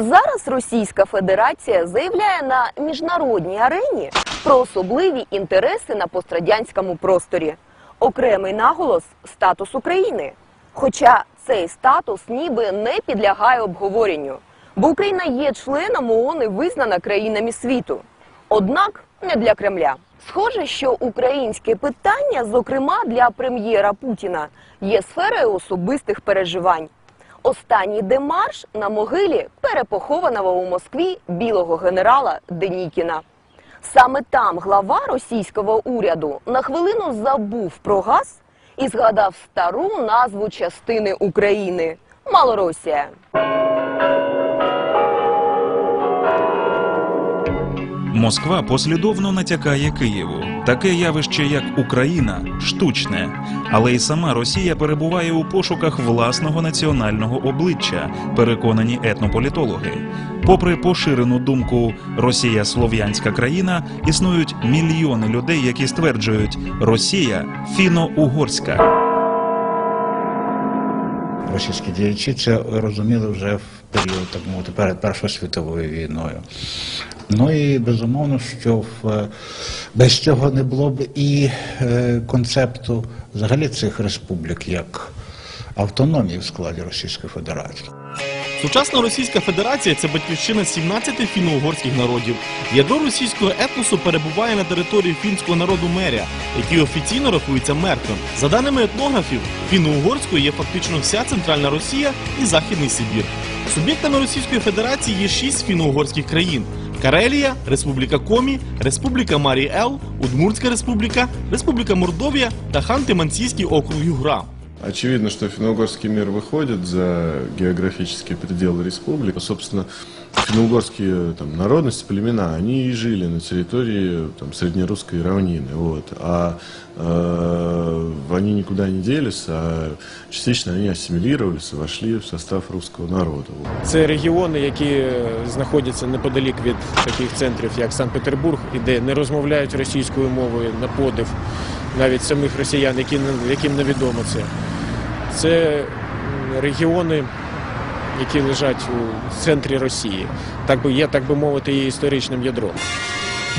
Зараз Російська Федерація заявляє на міжнародній арені про особливі інтереси на пострадянському просторі. Окремий наголос статус України. Хоча цей статус ніби не підлягає обговоренню, бо Україна є членом ООН і визнана країнами світу. Однак не для Кремля. Схоже, що українське питання, зокрема для прем'єра Путіна, є сферою особистих переживань. Останній демарш на могилі перепохованого у Москві білого генерала Денікіна. Саме там глава російського уряду на хвилину забув про газ і згадав стару назву частини України Малоросія. Москва послідовно натякає Києву. Таке явище, як Україна, штучне, але й сама Росія перебуває у пошуках власного національного обличчя, переконані етнополітологи. Попри поширену думку Росія слов'янська країна, існують мільйони людей, які стверджують, Росія фіно-угорська. Російські діячі це розуміли вже в період, так мовити, перед Першою світовою війною. Ну і безумовно, що в, е, без цього не було б і е, концепту взагалі цих республік як автономії в складі Російської Федерації. Сучасна Російська Федерація це батьківщина 17 фіно-угорських народів. Ядро російського етносу перебуває на території фінського народу Меря, який офіційно рахується мертвим. За даними етнографів, фіно-угорською є фактично вся центральна Росія і Західний Сибір. Суб'єктами Російської Федерації є шість фіно-угорських країн: Карелія, Республіка Комі, Республіка Марі Ел, Удмуртська Республіка, Республіка Мордовія та Ханти-Мансійський округ Югра. Очевидно, что финно-угорский мир выходит за географические пределы республики. Собственно, финно-угорские там, народности, племена, они и жили на территории там, среднерусской равнины. Вот. А э, они никуда не делись, а частично они ассимилировались и вошли в состав русского народа. Вот. Це регіони, які е, знаходяться неподалік від таких центрів, як Санкт-Петербург, і де не розмовляють російською мовою на подив навіть самих росіян, які, не- яким невідомо це. Це регіони, які лежать у центрі Росії. Так би є, так би мовити, її історичним ядром.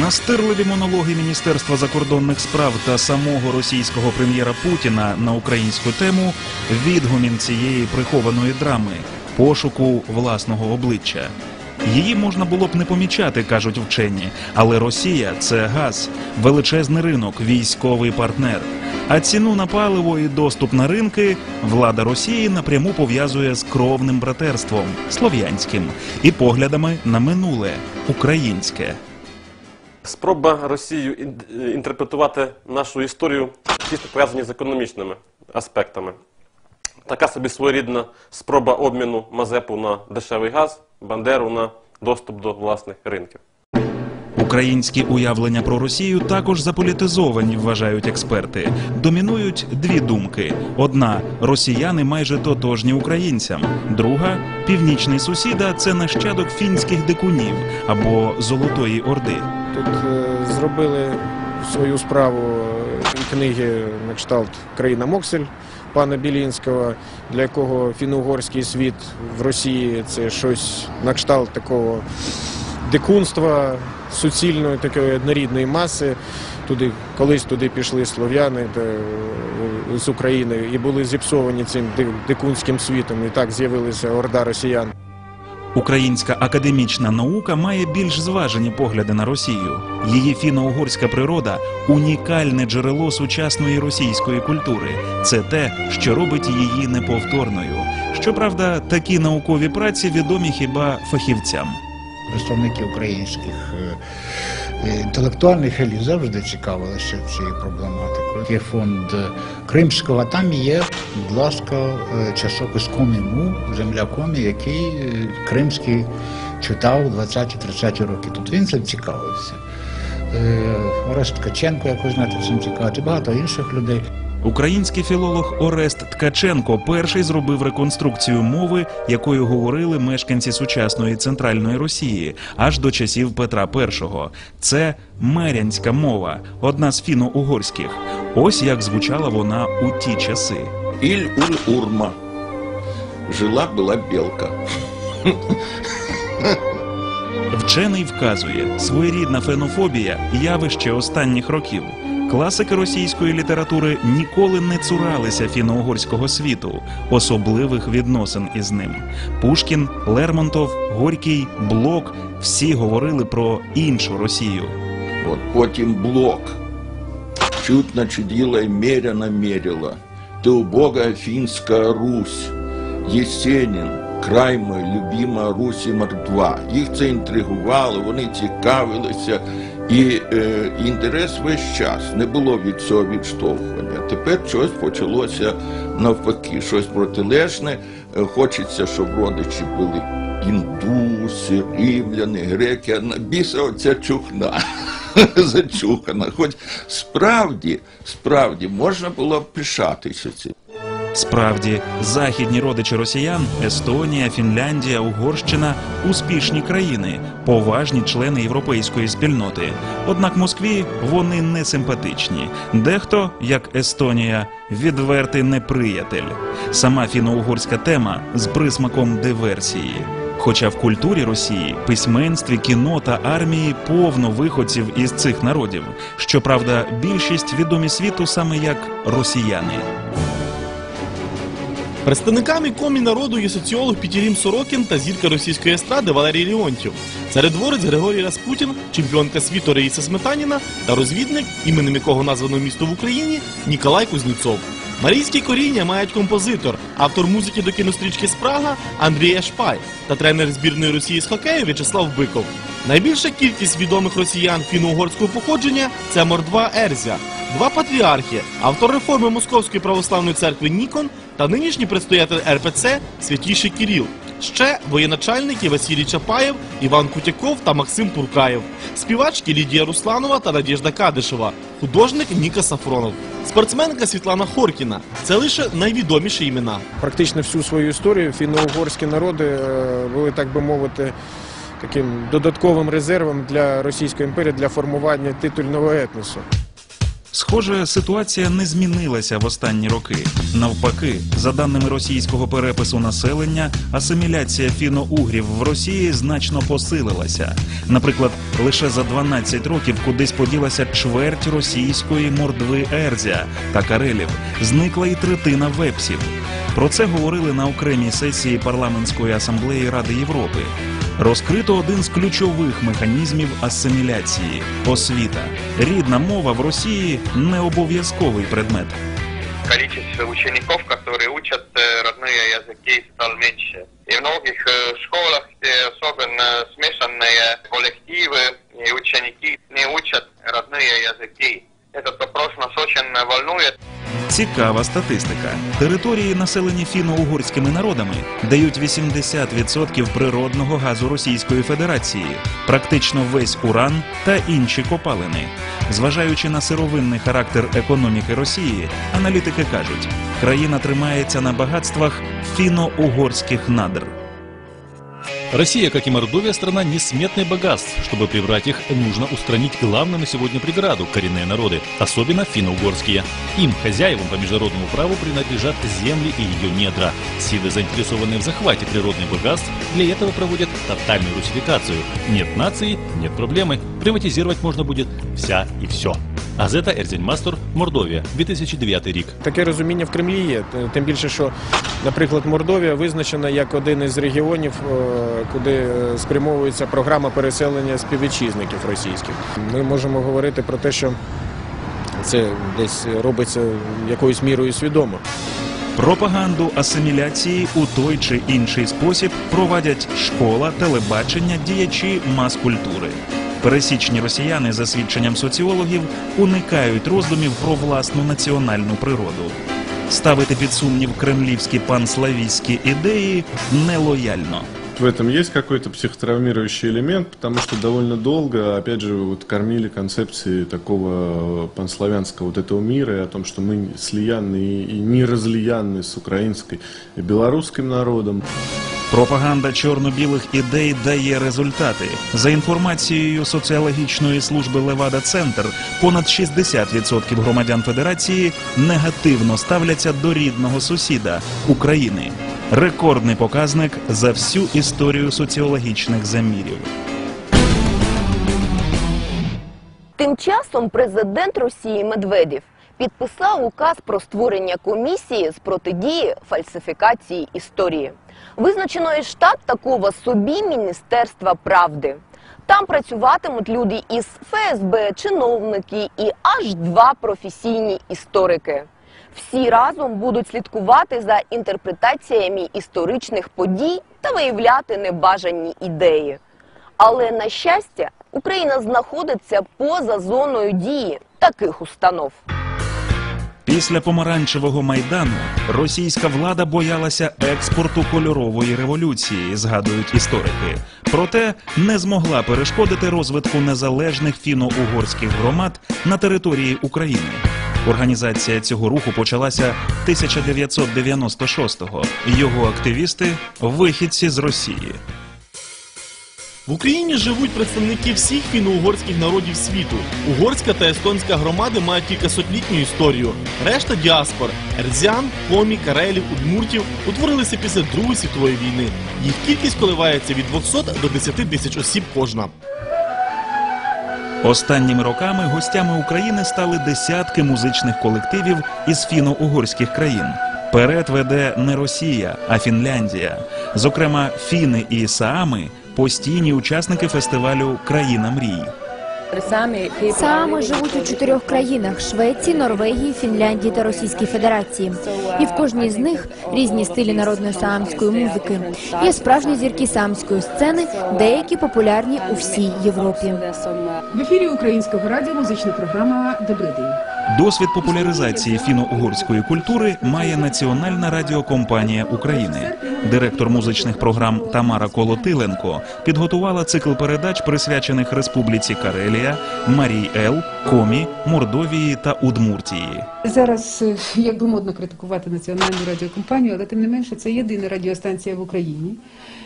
Настирливі монологи Міністерства закордонних справ та самого російського прем'єра Путіна на українську тему відгумін цієї прихованої драми пошуку власного обличчя. Її можна було б не помічати, кажуть вчені, але Росія це газ, величезний ринок, військовий партнер. А ціну на паливо і доступ на ринки влада Росії напряму пов'язує з кровним братерством слов'янським і поглядами на минуле українське. Спроба Росією ін- інтерпретувати нашу історію тісно пов'язані з економічними аспектами. Така собі своєрідна спроба обміну Мазепу на дешевий газ, Бандеру на доступ до власних ринків. Українські уявлення про Росію також заполітизовані, вважають експерти. Домінують дві думки: одна росіяни майже тотожні українцям, друга північний сусіда це нащадок фінських дикунів або Золотої Орди. Тут е, зробили свою справу е, книги на кшталт Країна Моксель пана Білінського, для якого фіно-угорський світ в Росії це щось на кшталт такого дикунства, суцільної такої однорідної маси. Туди колись туди пішли слов'яни е, з України і були зіпсовані цим дикунським світом. І так з'явилася орда росіян. Українська академічна наука має більш зважені погляди на Росію. Її фіно-угорська природа унікальне джерело сучасної російської культури. Це те, що робить її неповторною. Щоправда, такі наукові праці відомі хіба фахівцям. Представники українських е, інтелектуальних еліт завжди цікавилися цією проблематикою. Фонд е, Кримського, там є, будь ласка, е, часопис Коміму, земля Комі, який е, Кримський читав у 20-30 роки. Тут він цим цікавився. Орест Ткаченко, як ви знаєте, цим цікавиться, багато інших людей. Український філолог Орест Ткаченко перший зробив реконструкцію мови, якою говорили мешканці сучасної центральної Росії аж до часів Петра І. Це мерянська мова, одна з фіно-угорських. Ось як звучала вона у ті часи. Иль-уль-урма. Жила-была белка. Вчений вказує, своєрідна фенофобія явище останніх років. Класики російської літератури ніколи не цуралися фіно-угорського світу, особливих відносин із ним. Пушкін, Лермонтов, Горький, Блок всі говорили про іншу Росію. От потім блок. Чутно чудила й меряно мерила. Ти убога фінська Русь. Єсенін, край мой, любима Русі мордва. Їх це інтригувало, вони цікавилися. І е, інтерес весь час не було від цього відштовхування. Тепер щось почалося навпаки, щось протилежне. Е, Хочеться, щоб родичі були індуси, римляни, греки, а біса оця чухна. Зачухана. Хоч справді, справді можна було б пишатися цим. Справді, західні родичі росіян Естонія, Фінляндія, Угорщина успішні країни, поважні члени європейської спільноти. Однак Москві вони не симпатичні. Дехто, як Естонія, відвертий неприятель. Сама фіно-угорська тема з присмаком диверсії. Хоча в культурі Росії, письменстві, кіно та армії повно виходців із цих народів. Щоправда, більшість відомі світу саме як росіяни. Представниками комі народу є соціолог Пітірім Сорокін та зірка російської естради Валерій Леонтів. Царедворець Григорій Распутін, чемпіонка світу Раїса Сметаніна та розвідник, іменем якого названо місто в Україні Ніколай Кузнєцов. Марійські коріння мають композитор, автор музики до кінострічки Спрага Андрій Шпай та тренер збірної Росії з хокею В'ячеслав Биков. Найбільша кількість відомих росіян фіно-угорського походження це Мордва Ерзя, два патріархи, автор реформи Московської православної церкви Нікон та нинішній предстоятель РПЦ Святіший Кіріл. Ще воєначальники Василій Чапаєв, Іван Кутяков та Максим Туркаєв, співачки Лідія Русланова та Надєжда Кадишева, художник Ніка Сафронов, спортсменка Світлана Хоркіна. Це лише найвідоміші імена. Практично всю свою історію фінно-угорські народи е, були, так би мовити, таким додатковим резервом для Російської імперії для формування титульного етносу. Схоже, ситуація не змінилася в останні роки. Навпаки, за даними російського перепису населення, асиміляція фіно-угрів в Росії значно посилилася. Наприклад, лише за 12 років кудись поділася чверть російської мордви Ерзя та Карелів. Зникла і третина вепсів. Про це говорили на окремій сесії парламентської асамблеї Ради Європи. Розкрито один з ключових механізмів асиміляції освіта. Рідна мова в Росії не обов'язковий предмет. количество учеников, которые учат э, родные языки, стало меньше. Цікава статистика. Території, населені фіно-угорськими народами, дають 80% природного газу Російської Федерації, практично весь уран та інші копалини. Зважаючи на сировинний характер економіки Росії, аналітики кажуть, країна тримається на багатствах фіно-угорських надр. Россия, как и Мордовия, страна несметных богатств. Чтобы прибрать их, нужно устранить главную на сегодня преграду – коренные народы, особенно финно-угорские. Им, хозяевам по международному праву, принадлежат земли и ее недра. Силы, заинтересованные в захвате природных богатств, для этого проводят тотальную русификацию. Нет нации – нет проблемы. Приватизировать можно будет вся и все. Газета «Эрзень Мастер», Мордовия, 2009 рік. Таке розуміння в Кремлі є. Тим більше, що, наприклад, Мордовія визначена як один із регіонів, е, куди е, спрямовується програма переселення співвітчизників російських. Ми можемо говорити про те, що це десь робиться якоюсь мірою свідомо. Пропаганду асиміляції у той чи інший спосіб провадять школа, телебачення, діячі мас-культури. Пересічні росіяни, за свідченням соціологів, уникають роздумів про власну національну природу. Ставити під сумнів кремлівські панславістські ідеї нелояльно. В этом есть какой-то психотравмирующий элемент, потому что довольно долго, опять же, вот кормили концепции такого панславянского вот этого мира и о том, что мы слиянны и и не разлиянны с украинской и белорусским народом. Пропаганда чорно-білих ідей дає результати. За інформацією соціологічної служби Левада Центр, понад 60% громадян Федерації негативно ставляться до рідного сусіда України. рекордний показник за всю історію соціологічних замірів. Тим часом президент Росії Медведєв підписав указ про створення комісії з протидії фальсифікації історії. Визначено і штат такого собі Міністерства правди. Там працюватимуть люди із ФСБ, чиновники і аж два професійні історики. Всі разом будуть слідкувати за інтерпретаціями історичних подій та виявляти небажані ідеї. Але на щастя, Україна знаходиться поза зоною дії таких установ. Після помаранчевого майдану російська влада боялася експорту кольорової революції, згадують історики. Проте не змогла перешкодити розвитку незалежних фіно-угорських громад на території України. Організація цього руху почалася 1996-го. Його активісти вихідці з Росії. В Україні живуть представники всіх фіно-угорських народів світу. Угорська та естонська громади мають кількасотлітню історію. Решта діаспор ерзян, комі, карелів, удмуртів утворилися після Другої світової війни. Їх кількість коливається від 200 до 10 тисяч осіб кожна. Останніми роками гостями України стали десятки музичних колективів із фіно-угорських країн. Перед веде не Росія, а Фінляндія. Зокрема, фіни і саами постійні учасники фестивалю Країна мрій. Саами живуть у чотирьох країнах: Швеції, Норвегії, Фінляндії та Російській Федерації. І в кожній з них різні стилі народної саамської музики. Є справжні зірки саамської сцени, деякі популярні у всій Європі. В ефірі Українського радіо музична програма Добрий день. Досвід популяризації фіно-угорської культури має Національна радіокомпанія України. Директор музичних програм Тамара Колотиленко підготувала цикл передач, присвячених Республіці Карелія, Марій Ел, Комі, Мордовії та Удмуртії. Зараз е, як би модно критикувати національну радіокомпанію, але тим не менше це єдина радіостанція в Україні,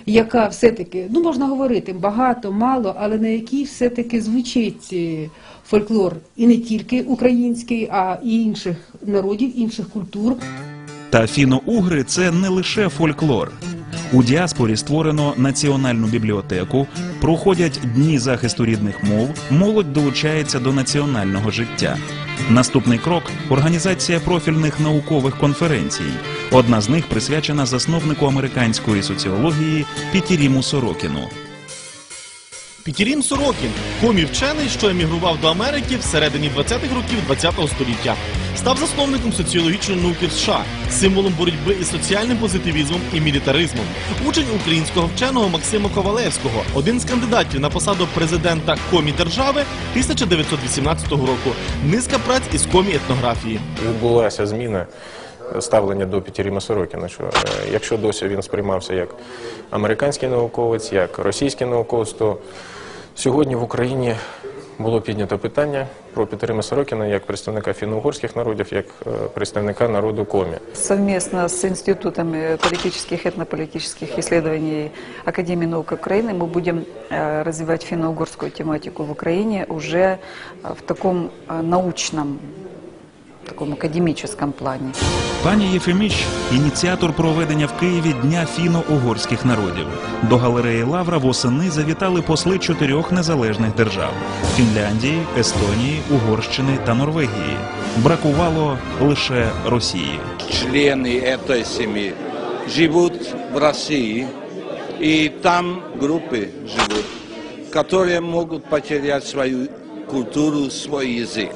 яка все-таки, ну можна говорити багато, мало, але на якій все-таки звучить е, фольклор і не тільки український, а і інших народів, інших культур. Та фіно-угри це не лише фольклор. У діаспорі створено національну бібліотеку, проходять дні захисту рідних мов, молодь долучається до національного життя. Наступний крок організація профільних наукових конференцій. Одна з них присвячена засновнику американської соціології Пітіріму Сорокіну. Пітірін Сорокін, комі вчений, що емігрував до Америки всередині 20-х років 20-го століття. Став засновником соціологічної науки США, символом боротьби із соціальним позитивізмом і мілітаризмом. Учень українського вченого Максима Ковалевського, один з кандидатів на посаду президента комі держави 1918 року. Низка праць із комі етнографії. відбулася зміна ставлення до Пітіріма Сорокіна. Що, е, якщо досі він сприймався як американський науковець, як російський науковець, то сьогодні в Україні було піднято питання про Пітіріма Сорокіна як представника фіно-угорських народів, як е, представника народу Комі. Совместно с Институтом политических и этнополитических исследований Академии наук Украины мы будем э, развивать финно-угорскую тематику в Украине уже э, в таком э, научном, таком академическом плане. Пані Єфиміч ініціатор проведення в Києві Дня фіно-угорських народів. До галереї Лавра восени завітали посли чотирьох незалежних держав: Фінляндії, Естонії, Угорщини та Норвегії. Бракувало лише Росії. члены этой семьи живут в России, и там группы живут, которые могут потерять свою культуру, свой язык.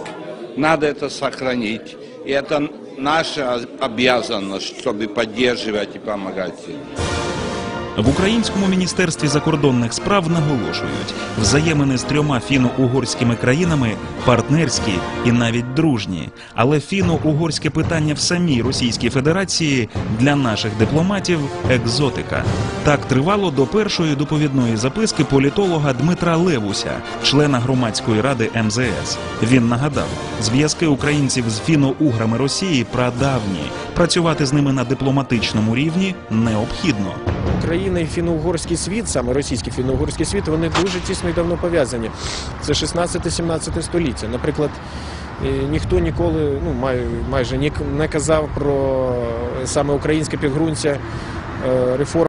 Надо это сохранить, и это наша обязанность, чтобы поддерживать и помогать им. В українському міністерстві закордонних справ наголошують, взаємини з трьома фіно-угорськими країнами партнерські і навіть дружні. Але фіно-угорське питання в самій Російській Федерації для наших дипломатів екзотика. Так тривало до першої доповідної записки політолога Дмитра Левуся, члена громадської ради МЗС. Він нагадав, зв'язки українців з фіно-уграми Росії прадавні. Працювати з ними на дипломатичному рівні необхідно. Україна і фіно-угорський світ, саме російський фіно-угорський світ, вони дуже тісно і давно пов'язані. Це 16-17 століття. Наприклад, е, ніхто ніколи ну, май, майже нік- не казав про саме українське підґрунтя е, реформ.